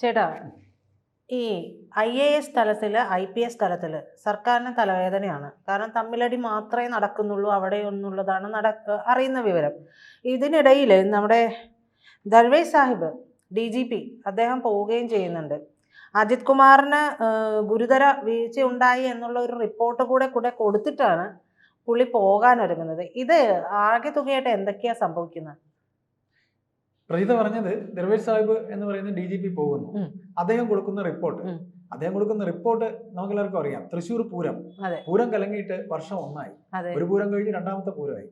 ചേട്ടാ ഈ I A S തലത്തിൽ ഐ പി എസ് തലത്തിൽ സർക്കാരിന് തലവേദനയാണ്. കാരണം തമ്മിലടി മാത്രമേ നടക്കുന്നുള്ളൂ അവിടെ ഒന്നുള്ളതാണ് നടക്ക അറിയുന്ന വിവരം. ഇതിനിടയിൽ നമ്മുടെ Darvesh Sahib D G P അദ്ദേഹം പോവുകയും ചെയ്യുന്നുണ്ട്. അജിത് കുമാറിന് ഗുരുതര വീഴ്ച ഉണ്ടായി എന്നുള്ള ഒരു റിപ്പോർട്ട് കൂടെ കൂടെ കൊടുത്തിട്ടാണ് പുള്ളി പോകാൻ ഒരുങ്ങുന്നത് ഇത് ആകെ തുകയായിട്ട് എന്തൊക്കെയാ സംഭവിക്കുന്നത് പ്രജിത പറഞ്ഞത് ദർവേഷ് സാഹിബ് എന്ന് പറയുന്ന ഡി ജി പി പോകുന്നു. അദ്ദേഹം കൊടുക്കുന്ന റിപ്പോർട്ട്. അദ്ദേഹം കൊടുക്കുന്ന റിപ്പോർട്ട് നമുക്ക് എല്ലാവർക്കും അറിയാം. തൃശൂർ പൂരം. പൂരം കലങ്ങിയിട്ട് വർഷം ഒന്നായി. ഒരു പൂരം കഴിഞ്ഞ് രണ്ടാമത്തെ പൂരമായി.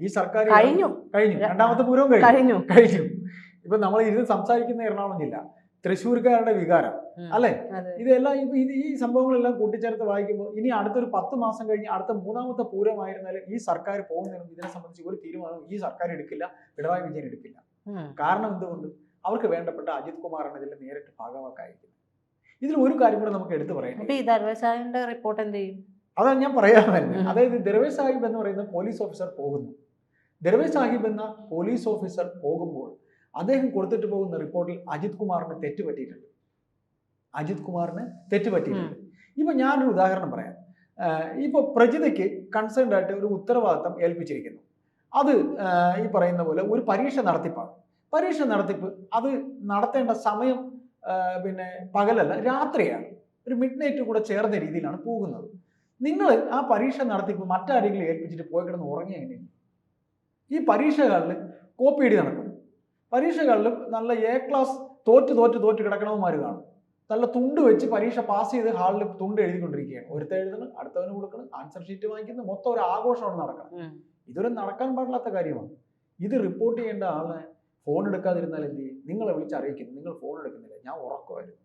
ഈ സർക്കാർ കഴിഞ്ഞു. കഴിഞ്ഞു. രണ്ടാമത്തെ പൂരവും കഴിഞ്ഞു. കഴിഞ്ഞു. ഇപ്പൊ നമ്മൾ ഇരുന്ന് സംസാരിക്കുന്ന എറണാകുളം ജില്ല. തൃശ്ശൂർക്കാരുടെ വികാരം. അല്ലെ? ഇതെല്ലാം ഇപ്പൊ ഇത് ഈ സംഭവങ്ങളെല്ലാം കൂട്ടിച്ചേർത്ത് വായിക്കുമ്പോൾ ഇനി അടുത്തൊരു പത്ത് മാസം കഴിഞ്ഞ് അടുത്ത മൂന്നാമത്തെ പൂരമായിരുന്നാലും ഈ സർക്കാർ പോകുന്നതിനും ഇതിനെ സംബന്ധിച്ച് ഒരു തീരുമാനവും ഈ സർക്കാർ എടുക്കില്ല. പിണറായി വിജയൻ എടുക്കില്ല. കാരണം എന്തുകൊണ്ട്? അവർക്ക് വേണ്ടപ്പെട്ട അജിത് കുമാറാണ് ഇതിൽ നേരിട്ട് ഭാഗമാക്കായിരിക്കുന്നത് ഇതിൽ ഒരു കാര്യം കൂടെ നമുക്ക് എടുത്തു പറയാം ദർവേസാഹിന്റെ റിപ്പോർട്ട് എന്ത് ചെയ്യും? അതാണ് ഞാൻ പറയാൻ തന്നെ. അതായത് ദർവേ സാഹിബ് എന്ന് പറയുന്ന പോലീസ് ഓഫീസർ പോകുന്നു. ദർവേ സാഹിബ് എന്ന പോലീസ് ഓഫീസർ പോകുമ്പോൾ അദ്ദേഹം കൊടുത്തിട്ട് പോകുന്ന റിപ്പോർട്ടിൽ അജിത് കുമാറിന് തെറ്റ് പറ്റിയിട്ടുണ്ട് അജിത് കുമാറിന് തെറ്റ് പറ്റിയിട്ടുണ്ട് ഇപ്പൊ ഞാനൊരു ഉദാഹരണം പറയാം. ഇപ്പൊ പ്രജിതയ്ക്ക് കൺസേൺഡ് ആയിട്ട് ഒരു ഉത്തരവാദിത്തം ഏൽപ്പിച്ചിരിക്കുന്നു. അത് ഈ പറയുന്ന പോലെ ഒരു പരീക്ഷ നടത്തിപ്പാണ്. പരീക്ഷ നടത്തിപ്പ് അത് നടത്തേണ്ട സമയം പിന്നെ പകലല്ല രാത്രിയാണ്. ഒരു മിഡ് നൈറ്റ് കൂടെ ചേർന്ന രീതിയിലാണ് പോകുന്നത്. നിങ്ങൾ ആ പരീക്ഷ നടത്തിപ്പ് മറ്റാരെങ്കിലും ഏൽപ്പിച്ചിട്ട് പോയി കിടന്ന് ഉറങ്ങി എങ്ങനെയാണ് ഈ പരീക്ഷകളിൽ കോപ്പിയടി നടക്കും. പരീക്ഷകളിലും നല്ല എ ക്ലാസ് തോറ്റ് തോറ്റ് തോറ്റ് കിടക്കണവന്മാർ കാണും. നല്ല തുണ്ട് വെച്ച് പരീക്ഷ പാസ് ചെയ്ത് ഹാളിൽ തുണ്ട് എഴുതിക്കൊണ്ടിരിക്കുകയാണ്. ഒരുത്ത അടുത്തവന് കൊടുക്കണം ആൻസർ ഷീറ്റ് വാങ്ങിക്കുന്നു മൊത്തം ഒരു ആഘോഷമാണ് നടക്കണം ഉം. ഇതൊരു നടക്കാൻ പാടില്ലാത്ത കാര്യമാണ്. ഇത് റിപ്പോർട്ട് ചെയ്യേണ്ട ആളെ ഫോൺ എടുക്കാതിരുന്നാൽ എന്ത് ചെയ്യും? നിങ്ങളെ വിളിച്ച് അറിയിക്കുന്നു. നിങ്ങൾ ഫോൺ എടുക്കുന്നില്ല. ഞാൻ ഉറക്കമായിരുന്നു.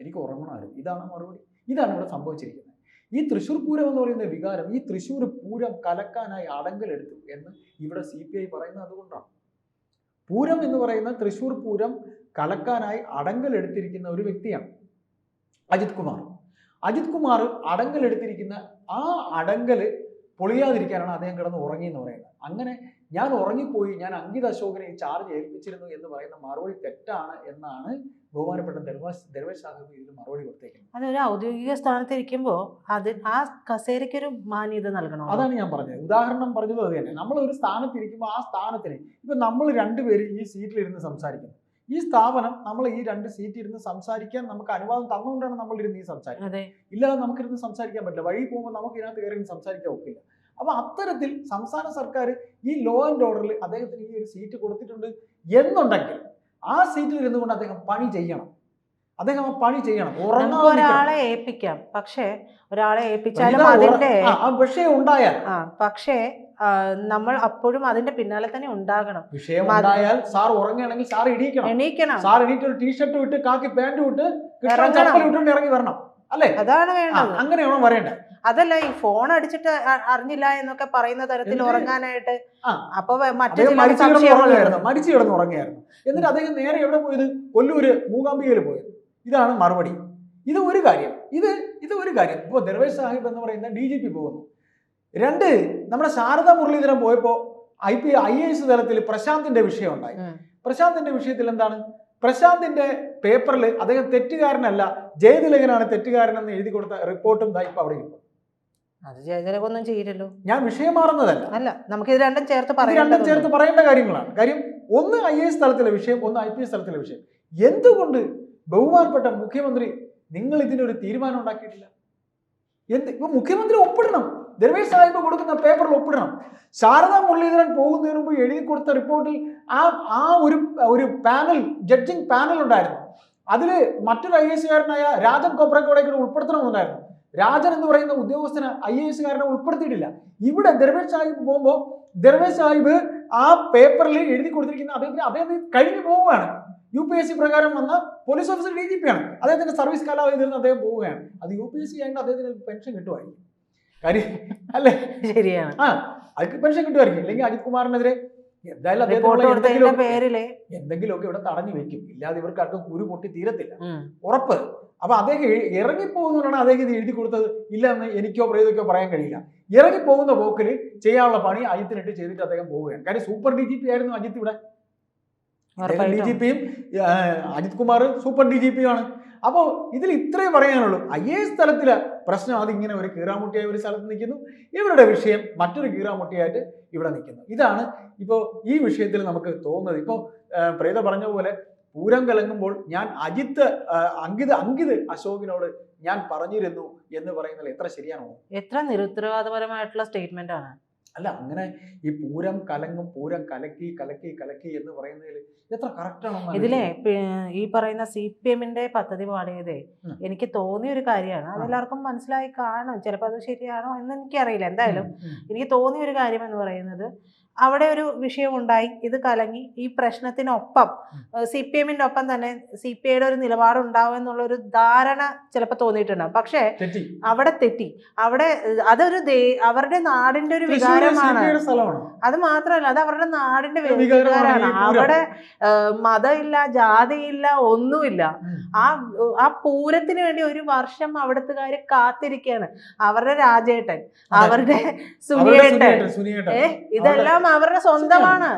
എനിക്ക് ഉറങ്ങണമായിരുന്നു. ഇതാണ് മറുപടി. ഇതാണ് ഇവിടെ സംഭവിച്ചിരിക്കുന്നത്. ഈ തൃശ്ശൂർ പൂരം എന്ന് പറയുന്ന വികാരം ഈ തൃശ്ശൂർ പൂരം കലക്കാനായി അടങ്കലെടുത്തു എന്ന് ഇവിടെ സി പി ഐ പറയുന്നത് അതുകൊണ്ടാണ്. പൂരം എന്ന് പറയുന്ന തൃശ്ശൂർ പൂരം കലക്കാനായി അടങ്കലെടുത്തിരിക്കുന്ന ഒരു വ്യക്തിയാണ് അജിത് കുമാർ. അജിത് കുമാർ അടങ്കലെടുത്തിരിക്കുന്ന ആ അടങ്കൽ പൊളിയാതിരിക്കാനാണ് അദ്ദേഹം കിടന്ന് ഉറങ്ങി എന്ന് പറയുന്നത്. അങ്ങനെ ഞാൻ ഉറങ്ങിപ്പോയി ഞാൻ അങ്കിത് അശോകനെ ചാർജ് ഏൽപ്പിച്ചിരുന്നു എന്ന് പറയുന്ന മറുപടി തെറ്റാണ് എന്നാണ് ബഹുമാനപ്പെട്ട ദർവാസ് ദർവേഷ് സാഹിബ് ഇതിൽ മറുപടി കൊടുത്തേക്കുന്നത്. അതൊരു ഔദ്യോഗിക സ്ഥാനത്തിരിക്കുമ്പോൾ അത് ആ കസേരയ്ക്കൊരു മാന്യത നൽകണം? അതാണ് ഞാൻ പറഞ്ഞത്. ഉദാഹരണം പറഞ്ഞത് അത് തന്നെ. നമ്മൾ ഒരു സ്ഥാനത്ത് ഇരിക്കുമ്പോൾ ആ സ്ഥാനത്തിന് ഇപ്പൊ നമ്മൾ രണ്ടുപേരും ഈ സീറ്റിലിരുന്ന് സംസാരിക്കുന്നു. ഈ സ്ഥാപനം നമ്മൾ ഈ രണ്ട് സീറ്റ് ഇരുന്ന് സംസാരിക്കാൻ നമുക്ക് അനുവാദം തന്നുകൊണ്ടാണ് നമ്മൾ ഇരുന്ന് ഈ സംസാരിക്കുന്നത്. ഇല്ലാതെ നമുക്കിരുന്ന് സംസാരിക്കാൻ പറ്റില്ല. വഴി പോകുമ്പോൾ നമുക്ക് ഇതിനകത്ത് കയറി സംസാരിക്കാൻ ഒക്കില്ല. അപ്പൊ അത്തരത്തിൽ സംസ്ഥാന സർക്കാർ ഈ ലോ ആൻഡ് ഓർഡറിൽ അദ്ദേഹത്തിന് ഈ ഒരു സീറ്റ് കൊടുത്തിട്ടുണ്ട് എന്നുണ്ടെങ്കിൽ ആ സീറ്റിൽ ഇരുന്നുകൊണ്ട് അദ്ദേഹം പണി ചെയ്യണം. അദ്ദേഹം ആ പണി ചെയ്യണം. ഒരാളെ ഏൽപ്പിക്കാം. പക്ഷേ ഒരാളെ ഏൽപ്പിച്ചാലും പക്ഷേ അതിന്റെ ഉണ്ടായാൽ പക്ഷേ നമ്മൾ അപ്പോഴും അതിന്റെ പിന്നാലെ തന്നെ ഉണ്ടാകണം. വിഷയം. ഉണ്ടായാൽ സാർ ഉറങ്ങുകയാണെങ്കിൽ സാർ ഇടിക്കണം എണീക്കണം. സാർ എണീറ്റ് ഒരു ടീഷർട്ട് വിട്ട് കാക്കി പാന്റ് വിട്ട് ഇറങ്ങണം. ഇറങ്ങി വരണം. അല്ലേ? അതാണ് വേണ്ടത്. അങ്ങനെയാണോ വരേണ്ടത് അതല്ല ഈ ഫോൺ അടിച്ചിട്ട് അറിഞ്ഞില്ല എന്നൊക്കെ പറയുന്ന തരത്തിൽ ഉറങ്ങാനായിട്ട്. അപ്പൊ മറ്റേ സംശയങ്ങൾ കിടന്ന് ഉറങ്ങുകയായിരുന്നു. എന്നിട്ട് അദ്ദേഹം നേരെ എവിടെ പോയത്? കൊല്ലൂര് മൂകാംബികയിൽ പോയത്. ഇതാണ് മറുപടി. ഇത് ഒരു കാര്യം. ഇത് ഇത് ഒരു കാര്യം. ഇപ്പോൾ ദർവേഷ് സാഹിബ് എന്ന് പറയുന്ന ഡി ജി പി പോകുന്നു. രണ്ട് നമ്മുടെ ശാരദ മുരളീധരൻ പോയപ്പോൾ ഐ പി ഐ എസ് തലത്തിൽ പ്രശാന്തിന്റെ വിഷയം ഉണ്ടായി. പ്രശാന്തിന്റെ വിഷയത്തിൽ എന്താണ്? പ്രശാന്തിന്റെ പേപ്പറിൽ അദ്ദേഹം തെറ്റുകാരനല്ല ജയതിലകനാണ് തെറ്റുകാരനെന്ന് എഴുതി കൊടുത്ത റിപ്പോർട്ടും ഇപ്പൊ അവിടെ ഉണ്ട് അത് ജയതിലകൊന്നും ചെയ്യില്ലല്ലോ ഞാൻ വിഷയം മാറുന്നതല്ല. അല്ല നമുക്ക് ഇത് രണ്ടും ചേർത്ത് പറയാം രണ്ടും ചേർത്ത് പറയേണ്ട കാര്യങ്ങളാണ്. കാര്യം ഒന്ന് ഐ എസ് തലത്തിലെ വിഷയം ഒന്ന് ഐ പി എസ് തലത്തിലെ വിഷയം. എന്തുകൊണ്ട് ബഹുമാനപ്പെട്ട മുഖ്യമന്ത്രി നിങ്ങൾ ഇതിനൊരു തീരുമാനം ഉണ്ടാക്കിയിട്ടില്ല? എന്ത് ഇപ്പൊ മുഖ്യമന്ത്രി ഒപ്പിടണം. ദർവേഷ് സാഹിബ് കൊടുക്കുന്ന പേപ്പറിൽ ഒപ്പിടണം. ശാരദാ മുരളീധരൻ പോകുന്നതിന് മുമ്പ് എഴുതി കൊടുത്ത റിപ്പോർട്ടിൽ ആ ആ ഒരു ഒരു പാനൽ ജഡ്ജിങ് പാനൽ ഉണ്ടായിരുന്നു. അതിൽ മറ്റൊരു ഐ എസ് കാരനായ രാജൻ കൊപ്രക്കോടെ കൂടെ ഉൾപ്പെടുത്തണമെന്നുണ്ടായിരുന്നു. രാജൻ എന്ന് പറയുന്ന ഉദ്യോഗസ്ഥന് ഐ എസ് കാരനെ ഉൾപ്പെടുത്തിയിട്ടില്ല. ഇവിടെ ദർവേഷ് സാഹിബ് പോകുമ്പോൾ ദർവേഷ് സാഹിബ് ആ പേപ്പറിൽ എഴുതി കൊടുത്തിരിക്കുന്ന അദ്ദേഹത്തിന് അദ്ദേഹത്തിന് കഴിഞ്ഞു പോവുകയാണ്. യു പി എസ് സി പ്രകാരം വന്ന police officer D G P ആണ്. അദ്ദേഹത്തിന്റെ സർവീസ് കാലാവധി തീർന്ന് അദ്ദേഹം പോവുകയാണ്. അത് യു പി എസ് സി ആയിട്ട് അദ്ദേഹത്തിന് പെൻഷൻ കിട്ടുമായിരിക്കും. കാര്യം? അല്ലേ? ശരിയാണ്. ആ പെൻഷൻ കിട്ടുമായിരിക്കും. അല്ലെങ്കിൽ അജിത് കുമാറിനെതിരെ എന്തായാലും പേരിൽ. എന്തെങ്കിലുമൊക്കെ ഇവിടെ തടഞ്ഞു വെക്കും. ഇല്ലാതെ ഇവർക്ക് ആർക്കും കുരു പൊട്ടി തീരത്തില്ല. ഉറപ്പ്. അപ്പൊ അദ്ദേഹം ഇറങ്ങിപ്പോകുന്നതാണ് അദ്ദേഹം ഇത് എഴുതി കൊടുത്തത്. ഇല്ല എന്ന് എനിക്കോ പ്രേതയ്ക്കോ പറയാൻ കഴിയില്ല. ഇറങ്ങിപ്പോകുന്ന പോക്കിൽ ചെയ്യാനുള്ള പണി അജിത്തിനിട്ട് ചെയ്തിട്ട് അദ്ദേഹം പോവുകയാണ്. കാര്യം സൂപ്പർ ഡി ജി പി ആയിരുന്നു അജിത്ത് ഇവിടെ. ഡി. ജി പിയും Ajith Kumar super D G പിയും ആണ് അപ്പോൾ ഇതിൽ ഇത്രയും പറയാനുള്ളൂ. ഐ എ എസ് തലത്തിലെ പ്രശ്നം അതിങ്ങനെ ഒരു കീറാമുട്ടിയായ ഒരു സ്ഥലത്ത് നിൽക്കുന്നു. ഇവരുടെ വിഷയം മറ്റൊരു കീറാമുട്ടിയായിട്ട് ഇവിടെ നിൽക്കുന്നു. ഇതാണ് ഇപ്പോൾ ഈ വിഷയത്തിൽ നമുക്ക് തോന്നുന്നത്. ഇപ്പോൾ പ്രീത പറഞ്ഞ പോലെ പൂരം കലങ്ങുമ്പോൾ ഞാൻ അജിത്ത് അങ്കിത് അങ്കിത് അശോകിനോട് ഞാൻ പറഞ്ഞിരുന്നു എന്ന് പറയുന്നത് എത്ര ശരിയാണോ? എത്ര നിരുത്തരവാദപരമായിട്ടുള്ള സ്റ്റേറ്റ്മെന്റ് ആണ്. അല്ല അങ്ങനെ ഈ പൂരം കലങ്ങും പൂരം കലക്കി കലക്കി കലക്കി എന്ന് പറയുന്നതിൽ എത്ര കറക്റ്റാണ് ഇതിലെ ഈ പറയുന്ന സി പി എമ്മിന്റെ പദ്ധതി പാടിയതേ എനിക്ക് തോന്നിയ ഒരു കാര്യമാണ് അതെല്ലാവർക്കും മനസ്സിലായി കാണും. ചിലപ്പോൾ അത് ശരിയാണോ എന്ന് എനിക്കറിയില്ല. എന്തായാലും എനിക്ക് തോന്നിയ ഒരു കാര്യം എന്ന് പറയുന്നത് അവിടെ ഒരു വിഷയം ഉണ്ടായി ഇത് കലങ്ങി. ഈ പ്രശ്നത്തിനൊപ്പം സി പി എമ്മിന്റെ ഒപ്പം തന്നെ സി പി ഐയുടെ ഒരു നിലപാടുണ്ടാവും എന്നുള്ള ഒരു ധാരണ ചിലപ്പോൾ തോന്നിയിട്ടുണ്ടാവും. പക്ഷേ അവിടെ തെറ്റി. അവിടെ അതൊരു അവരുടെ നാടിന്റെ ഒരു വികാരമാണ്. അത് മാത്രമല്ല അത് അവരുടെ നാടിന്റെ വികാരമാണ്. അവിടെ മതമില്ല ജാതിയില്ല ഒന്നുമില്ല. ആ ആ പൂരത്തിന് വേണ്ടി ഒരു വർഷം അവിടത്തുകാർ കാത്തിരിക്കുകയാണ് അവരുടെ രാജേട്ടൻ അവരുടെ സുനിയേട്ടൻ. ഏഹ് സുനിയേട്ടൻ. ഇതെല്ലാം അവരുടെ സ്വന്തമാണ്.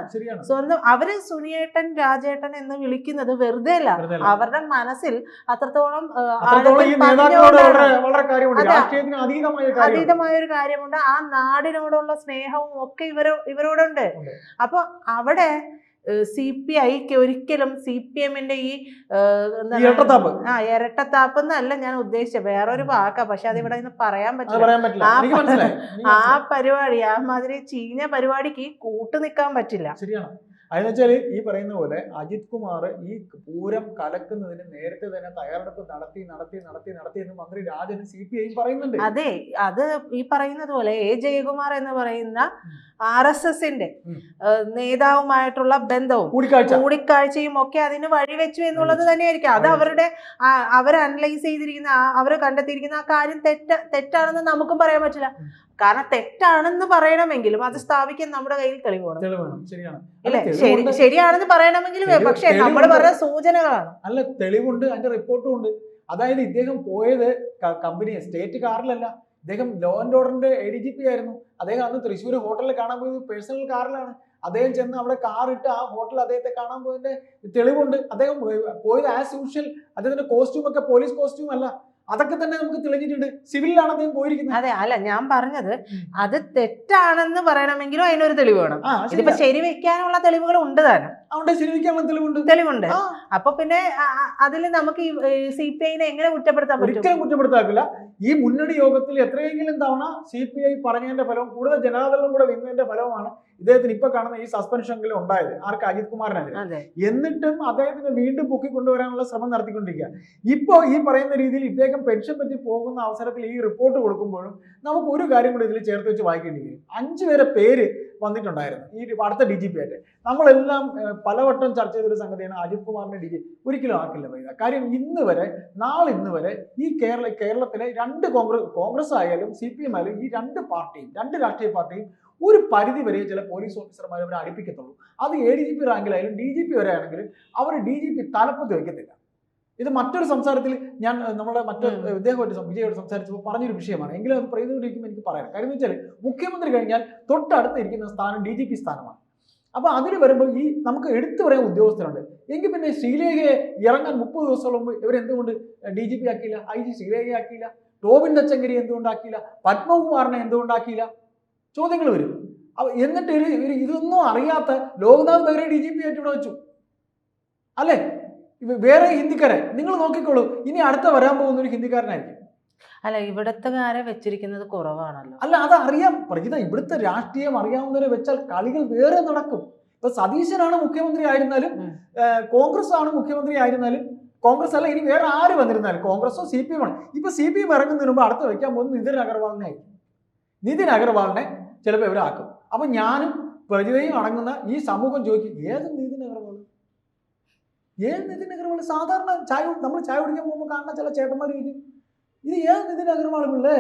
സ്വന്തം അവർ സുനിയേട്ടൻ രാജേട്ടൻ എന്ന് വിളിക്കുന്നത് വെറുതെ അല്ല അവരുടെ മനസ്സിൽ അത്രത്തോളം. അതീതമായ ഒരു കാര്യമുണ്ട്. ആ നാടിനോടുള്ള സ്നേഹവും ഒക്കെ ഇവർ ഇവരോടുണ്ട്. അപ്പൊ അവിടെ സി പി ഐക്ക് ഒരിക്കലും സി പി എമ്മിന്റെ ഈ ഇരട്ടത്താപ്പ്. ആ ഇരട്ടത്താപ്പ് എന്നല്ല ഞാൻ ഉദ്ദേശിച്ചത്. വേറൊരു വാക്കാ. പക്ഷെ അത് ഇവിടെ നിന്ന് പറയാൻ പറ്റില്ല. ആ. പരിപാടി ആ മാതിരി ചീഞ്ഞ പരിപാടിക്ക് കൂട്ടു നിൽക്കാൻ പറ്റില്ല. ശരിയാണ്. അതെന്ന് വെച്ചാൽ ഈ പറയുന്ന പോലെ അജിത് കുമാർ ഈ പൂരം കലക്കുന്നതിന് നേരത്തെ തന്നെ തയ്യാറെടുപ്പ് നടത്തി നടത്തി നടത്തി നടത്തി എന്ന് മന്ത്രി രാജൻ സി പി ഐ പറയുന്നുണ്ട്. അതെ അത് ഈ പറയുന്നത് പോലെ എ. ജയകുമാർ എന്ന് പറയുന്ന ആർ എസ് എസിന്റെ നേതാവുമായിട്ടുള്ള ബന്ധവും കൂടിക്കാഴ്ച. കൂടിക്കാഴ്ചയും ഒക്കെ അതിന് വഴിവെച്ചു എന്നുള്ളത് തന്നെയായിരിക്കും. അത് അവരുടെ അവർ അനലൈസ് ചെയ്തിരിക്കുന്ന അവർ കണ്ടെത്തിയിരിക്കുന്ന ആ കാര്യം തെറ്റ തെറ്റാണെന്ന് നമുക്കും പറയാൻ പറ്റില്ല. കാരണം തെറ്റാണെന്ന് പറയണമെങ്കിലും അത് സ്ഥാപിക്കാൻ നമ്മുടെ കയ്യിൽ തെളിവ് വേണം. ശരിയാണ്. ശരിയാണെന്ന് പറയണമെങ്കിലും പക്ഷേ നമ്മൾ പറയുന്ന പറഞ്ഞ സൂചനകളാണ്. അല്ല തെളിവുണ്ട് അതിന്റെ റിപ്പോർട്ടും ഉണ്ട്. അതായത് ഇദ്ദേഹം പോയത് കമ്പനി സ്റ്റേറ്റ് കാറിലല്ല. അദ്ദേഹം ലോ ആൻഡ് ഓർഡറിന്റെ എ ഡി ജി പി ആയിരുന്നു. അദ്ദേഹം അന്ന് തൃശ്ശൂർ ഹോട്ടലിൽ കാണാൻ പോയത് പേഴ്സണൽ കാറിലാണ്. അദ്ദേഹം ചെന്ന് അവിടെ കാർ ഇട്ട് ആ ഹോട്ടലിൽ അദ്ദേഹത്തെ കാണാൻ പോയതിന്റെ തെളിവുണ്ട്. അദ്ദേഹം പോയത് ആസ് യൂഷ്വൽ അദ്ദേഹത്തിന്റെ കോസ്റ്റ്യൂം ഒക്കെ പോലീസ് കോസ്റ്റ്യൂം അല്ല. അതൊക്കെ തന്നെ നമുക്ക് തെളിഞ്ഞിട്ടുണ്ട്. സിവിലിലാണ് അദ്ദേഹം പോയിരിക്കുന്നത്? അതെ അല്ല ഞാൻ പറഞ്ഞത് അത് തെറ്റാണെന്ന് പറയണമെങ്കിലും അതിനൊരു തെളിവ് വേണം. ഇതിപ്പോ ശരി വെക്കാനുള്ള തെളിവുകൾ ഉണ്ട് താനും. അവിടെ ശരിവെക്കാനുള്ള തെളിവുണ്ട്. തെളിവുണ്ട്. ആ. അപ്പൊ പിന്നെ അതിൽ നമുക്ക് സി പി ഐനെ എങ്ങനെ കുറ്റപ്പെടുത്താൻ പറ്റും? ഒരിക്കലും കുറ്റപ്പെടുത്താക്കില്ല. ഈ മുന്നണി യോഗത്തിൽ എത്രയെങ്കിലും തവണ സി പി ഐ പറഞ്ഞതിന്റെ ഫലവും കൂടുതൽ ജനതാദളം കൂടെ വിന്നതിന്റെ ഫലവുമാണ് ഇദ്ദേഹത്തിന് ഇപ്പൊ കാണുന്ന ഈ സസ്പെൻഷനെങ്കിലും ഉണ്ടായത്. ആർക്ക്? അജിത് കുമാറിനെതിരെ. എന്നിട്ടും അദ്ദേഹത്തിന് വീണ്ടും പൊക്കി കൊണ്ടുവരാനുള്ള ശ്രമം നടത്തിക്കൊണ്ടിരിക്കുക ഇപ്പോൾ ഈ പറയുന്ന രീതിയിൽ ഇദ്ദേഹം പെൻഷൻ പറ്റി പോകുന്ന അവസരത്തിൽ ഈ റിപ്പോർട്ട് കൊടുക്കുമ്പോഴും നമുക്ക് ഒരു കാര്യം കൂടി ഇതിൽ ചേർത്ത് വെച്ച് വായിക്കേണ്ടി വരും. അഞ്ചു പേരെ പേര് വന്നിട്ടുണ്ടായിരുന്നു. ഈ അടുത്ത ഡി ജി പി ആയിട്ട്. നമ്മളെല്ലാം പലവട്ടം ചർച്ച ചെയ്തൊരു സംഗതിയാണ് അജിത് കുമാറിന്റെ ഡി ജി ഒരിക്കലും ആക്കില്ല പറയുക കാര്യം ഇന്ന് വരെ നാളെ ഇന്ന് വരെ ഈ കേരള കേരളത്തിലെ രണ്ട് കോൺഗ്രസ് കോൺഗ്രസ് ആയാലും സി പി എം ആയാലും ഈ രണ്ട് പാർട്ടിയും രണ്ട് രാഷ്ട്രീയ പാർട്ടിയും ഒരു പരിധി വരെ ചില പോലീസ് ഓഫീസർമാരെ അവരെ അടുപ്പിക്കത്തുള്ളൂ. അത് എ ഡി ജി പി റാങ്കിലായാലും ഡി ജി പി വരെ ആണെങ്കിലും അവർ ഡി ജി പി തലപ്പത്ത് വയ്ക്കത്തില്ല ഇത് മറ്റൊരു സംസാരത്തിൽ ഞാൻ നമ്മുടെ മറ്റൊരു. ഇദ്ദേഹമായിട്ട് വിജയോട് സംസാരിച്ചപ്പോൾ പറഞ്ഞൊരു വിഷയമാണ്. എങ്കിലും അത് പ്രതിനിധിക്കുമ്പോൾ എനിക്ക് പറയാം. കാര്യം എന്ന് വെച്ചാൽ മുഖ്യമന്ത്രി കഴിഞ്ഞാൽ തൊട്ടടുത്ത് ഇരിക്കുന്ന സ്ഥാനം ഡി ജി പി സ്ഥാനമാണ്. അപ്പൊ അതിന് വരുമ്പോൾ ഈ നമുക്ക് എടുത്തു പറയാൻ ഉദ്യോഗസ്ഥരുണ്ട്. എങ്കിൽ പിന്നെ ശ്രീലേഖയെ ഇറങ്ങാൻ മുപ്പത് ദിവസത്തോളം മുമ്പ് ഇവരെന്തുകൊണ്ട് ഡി ജി പി ആക്കിയില്ല? ഐ ജി ശ്രീലേഖയെ ആക്കിയില്ല? ടോബിൻ തച്ചങ്കരി എന്തുകൊണ്ടാക്കിയില്ല? പത്മകുമാറിനെ എന്തുകൊണ്ടാക്കിയില്ല? ചോദ്യങ്ങൾ വരും. അപ്പൊ എന്നിട്ട് ഇതൊന്നും അറിയാത്ത Loknath Behra D G P ആയിട്ട് ഇവിടെ വെച്ചു. അല്ലേ? വേറെ ഹിന്ദിക്കാരെ നിങ്ങൾ നോക്കിക്കോളൂ ഇനി അടുത്ത വരാൻ പോകുന്ന ഒരു ഹിന്ദിക്കാരനായിരിക്കും. അല്ല ഇവിടത്തുകാരെ വെച്ചിരിക്കുന്നത് കുറവാണല്ലോ. അല്ല അത് അറിയാം. പ്രജിത ഇവിടുത്തെ രാഷ്ട്രീയം അറിയാവുന്നവരെ വെച്ചാൽ കളികൾ വേറെ നടക്കും. ഇപ്പൊ സതീശനാണ് മുഖ്യമന്ത്രി ആയിരുന്നാലും കോൺഗ്രസ് ആണ് മുഖ്യമന്ത്രി ആയിരുന്നാലും കോൺഗ്രസ് അല്ല ഇനി വേറെ ആര് വന്നിരുന്നാലും കോൺഗ്രസോ സി പി എം ആണ്. ഇപ്പൊ സി പി എം ഇറങ്ങുന്നതിന് മുമ്പ് അടുത്ത് വെക്കാൻ പോകുന്നത് നിതിൻ അഗർവാളിനെ നിതിൻ അഗർവാളിനെ ചിലപ്പോൾ ഇവരാക്കും. അപ്പൊ ഞാനും പ്രജിതയും അടങ്ങുന്ന ഈ സമൂഹം ചോദിക്കും ഏത് നിതിൻ അഗർവാൾ? ഏത് നിതിൻ അഗർവാൾ സാധാരണ ചായ നമ്മൾ ചായ കുടിക്കാൻ പോകുമ്പോൾ കാണുന്ന ചില ചേട്ടന്മാർ ചോദിക്കും ഇത് ഏത് നിതിൻ അഗർവാൾ പിള്ളേ?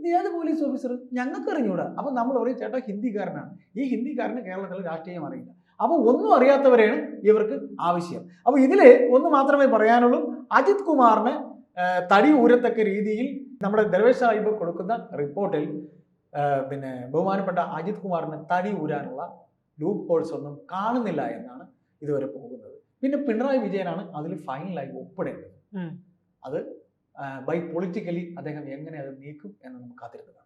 ഇത് ഏത് പോലീസ് ഓഫീസർ ഞങ്ങൾക്ക് അറിഞ്ഞൂടാ. അപ്പൊ നമ്മൾ പറയും ചേട്ടാ ഹിന്ദിക്കാരനാണ്. ഈ ഹിന്ദിക്കാരന് കേരളത്തിൽ രാഷ്ട്രീയം അറിയില്ല. അപ്പൊ ഒന്നും അറിയാത്തവരെയാണ് ഇവർക്ക് ആവശ്യം. അപ്പൊ ഇതിൽ ഒന്ന് മാത്രമേ പറയാനുള്ളൂ അജിത് കുമാറിന് തടി ഊരത്തക്ക രീതിയിൽ നമ്മുടെ ദർവേഷ് സാഹിബ് കൊടുക്കുന്ന റിപ്പോർട്ടിൽ പിന്നെ ബഹുമാനപ്പെട്ട അജിത് കുമാറിന് തടി ഊരാനുള്ള ലൂപ്പ് ഹോൾസ് ഒന്നും കാണുന്നില്ല എന്നാണ് ഇതുവരെ പോകുന്നത്. പിന്നെ പിണറായി വിജയനാണ് അതിൽ ഫൈനലായി ഒപ്പിടേണ്ടത്. അത് ബൈ പൊളിറ്റിക്കലി അദ്ദേഹം എങ്ങനെ അത് നീക്കും എന്ന് നമുക്ക് കാത്തിരുന്നു